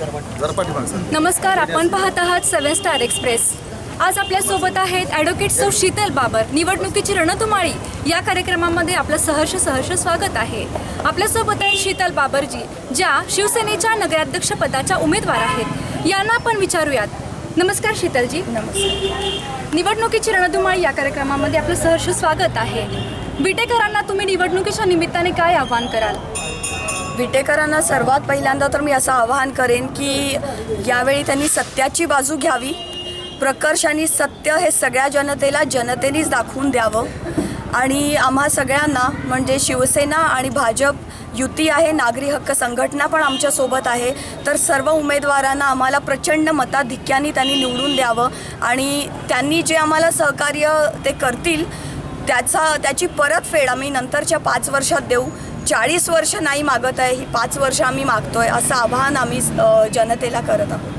पाठीमाग सर नमस्कार आपण पाहत आहात सेवन स्टार एक्सप्रेस. आज आपल्यासोबत आहेत ॲडव्होकेट सौ शीतल बाबर. निवडणुकीची रणधुमाळी या कार्यक्रमामध्ये आपलं सहर्ष सहर्ष स्वागत आहे. आपल्यासोबत आहेत शीतल बाबरजी ज्या शिवसेनेच्या नगराध्यक्ष पदाच्या उमेदवार आहेत. यांना आपण विचारूयात. नमस्कार शीतलजी. नमस्कार. निवडणुकीची रणधुमाळी या कार्यक्रमामध्ये आपलं सहर्ष स्वागत आहे. विटेकरांना तुम्ही निवडणुकीच्या निमित्ताने काय आव्हान कराल? विटेकरांना सर्वात पहिल्यांदा तर मी असं आवाहन करेन की यावेळी त्यांनी सत्याची बाजू घ्यावी. प्रकर्षाने सत्य हे सगळ्या जनतेला जनतेनेच दाखवून द्यावं. आणि आम्हा सगळ्यांना म्हणजे शिवसेना आणि भाजप युती आहे नागरी हक्क संघटना पण आमच्यासोबत आहे. तर सर्व उमेदवारांना आम्हाला प्रचंड मताधिक्याने त्यांनी निवडून द्यावं. आणि त्यांनी जे आम्हाला सहकार्य ते करतील त्याचा त्याची परतफेड आम्ही नंतरच्या पाच वर्षात देऊ. चाळीस वर्ष नाही मागत आहे ही पाच वर्ष आम्ही मागतोय असं आवाहन आम्ही जनतेला करत आहोत.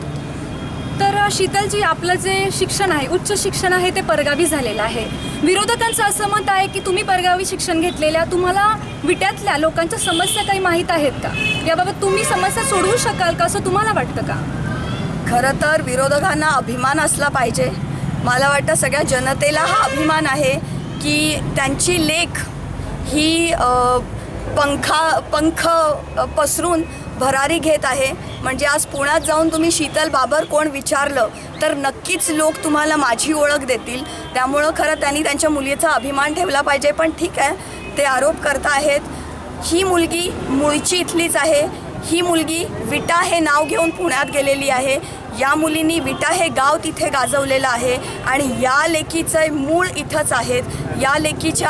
तर शीतलजी आपलं जे शिक्षण आहे उच्च शिक्षण आहे ते परगावी झालेलं आहे. विरोधकांचं असं मत आहे की तुम्ही परगावी शिक्षण घेतलेल्या तुम्हाला विट्यातल्या लोकांच्या समस्या काही माहीत आहेत का? याबाबत तुम्ही समस्या सोडवू शकाल का असं तुम्हाला वाटतं का? खरं तर विरोधकांना अभिमान असला पाहिजे. मला वाटतं सगळ्या जनतेला हा अभिमान आहे की त्यांची लेख ही पंखा पंख पसरून भरारी घेत आहे. म्हणजे आज पुण्यात जाऊन तुम्ही शीतल बाबर कोण विचारलं तर नक्कीच लोक तुम्हाला माझी ओळख देतील. त्यामुळं खरं त्यांनी त्यांच्या मुलीचा अभिमान ठेवला पाहिजे पण ठीक आहे ते आरोप करत आहेत. ही मुलगी मुळची इथलीच आहे. ही मुलगी विटा हे नाव घेऊन पुण्यात गेलेली आहे. या मुलींनी विटा हे गाव तिथे गाजवलेलं आहे आणि या लेकीचं मूळ इथंच आहेत. या लेकीच्या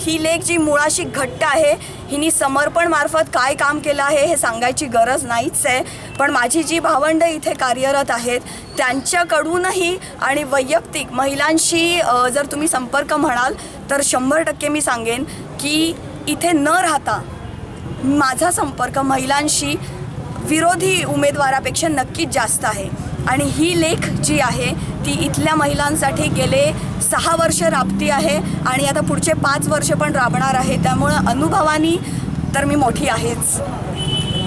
ही लेख जी मुळाशी घट्ट आहे हिनी समर्पणमार्फत काय काम केलं आहे हे सांगायची गरज नाहीच आहे. पण माझी जी भावंडं इथे कार्यरत आहेत त्यांच्याकडूनही आणि वैयक्तिक महिलांशी जर तुम्ही संपर्क म्हणाल तर शंभर टक्के मी सांगेन की इथे न राहता माझा संपर्क महिलांशी विरोधी उमेदवारापेक्षा नक्कीच जास्त आहे. आणि ही लेख जी आहे ती इथल्या महिलांसाठी गेले सहा वर्ष राबती आहे आणि आता पुढचे पाच वर्ष पण राबणार आहे. त्यामुळं अनुभवानी तर मी मोठी आहेच.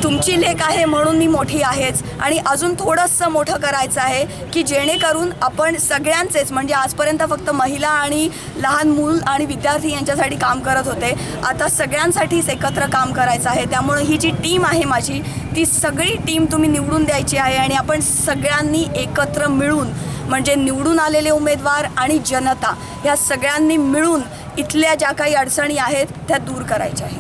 तुमची लेख आहे म्हणून मी मोठी आहेच. आणि अजून थोडंसं मोठं करायचं आहे की जेणेकरून आपण सगळ्यांचेच म्हणजे आजपर्यंत फक्त महिला आणि लहान मूल आणि विद्यार्थी यांच्यासाठी काम करत होते आता सगळ्यांसाठीच एकत्र काम करायचं आहे. त्यामुळं ही जी टीम आहे माझी ती सगळी टीम तुम्ही निवडून द्यायची आहे आणि आपण सगळ्यांनी एकत्र मिळून म्हणजे निवडून आलेले उमेदवार आणि जनता ह्या सगळ्यांनी मिळून इथल्या ज्या काही अडचणी आहेत त्या दूर करायच्या आहेत.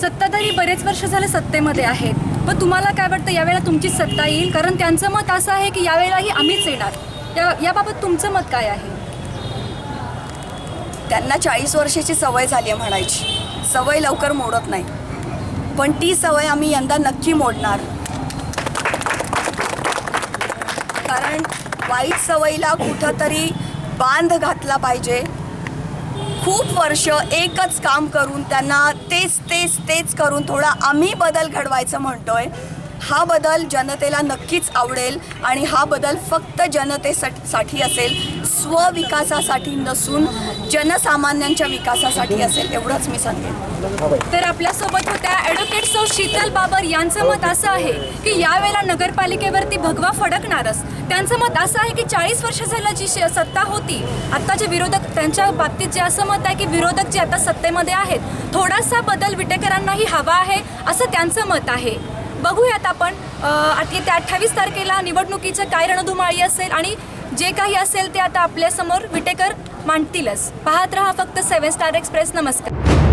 सत्ताधारी बरेच वर्ष झाले सत्तेमध्ये आहेत पण तुम्हाला काय वाटतं? यावेळेला तुमची सत्ता येईल? कारण त्यांचं मत असं आहे की यावेळेलाही आम्हीच येणार. या याबाबत तुमचं मत काय आहे? त्यांना चाळीस वर्षाची सवय झाली आहे म्हणायची. सवय लवकर मोडत नाही. पण ती सवय आम्ही यंदा नक्की मोडणार. कारण वाईट सवयीला कुठंतरी बांध घातला पाहिजे. खूप वर्ष एकच काम करून त्यांना तेच तेच तेच करून थोडा आम्ही बदल घडवायचं म्हणतोय. हा बदल जनतेला नक्कीच आवडेल आणि हा बदल फक्त जनतेसाठी असेल स्वविकासासाठी नसून जनसामान्यांच्या विकासासाठी असेल एवढंच मी सांगेन. तर आपल्यासोबत होत्या ॲडव्होकेट सौ शीतल बाबर. यांचं मत असं आहे की यावेळेला नगरपालिकेवरती भगवा फडकणारच. त्यांचं मत असं आहे की चाळीस वर्ष झालं जी श- सत्ता होती आता जे विरोधक त्यांच्या बाबतीत जे असं मत आहे की विरोधक जे आता सत्तेमध्ये आहेत थोडासा बदल विटेकरांनाही हवा आहे असं त्यांचं मत आहे. बघूयात आपण अं, अठ्ठावीस तारखेला निवडणुकीचं काय रणधुमाळी असेल आणि जे काही असेल ते आता आपल्यासमोर विटेकर मांडतीलच. पाहत रहा फक्त सेव्हन स्टार एक्सप्रेस. नमस्कार.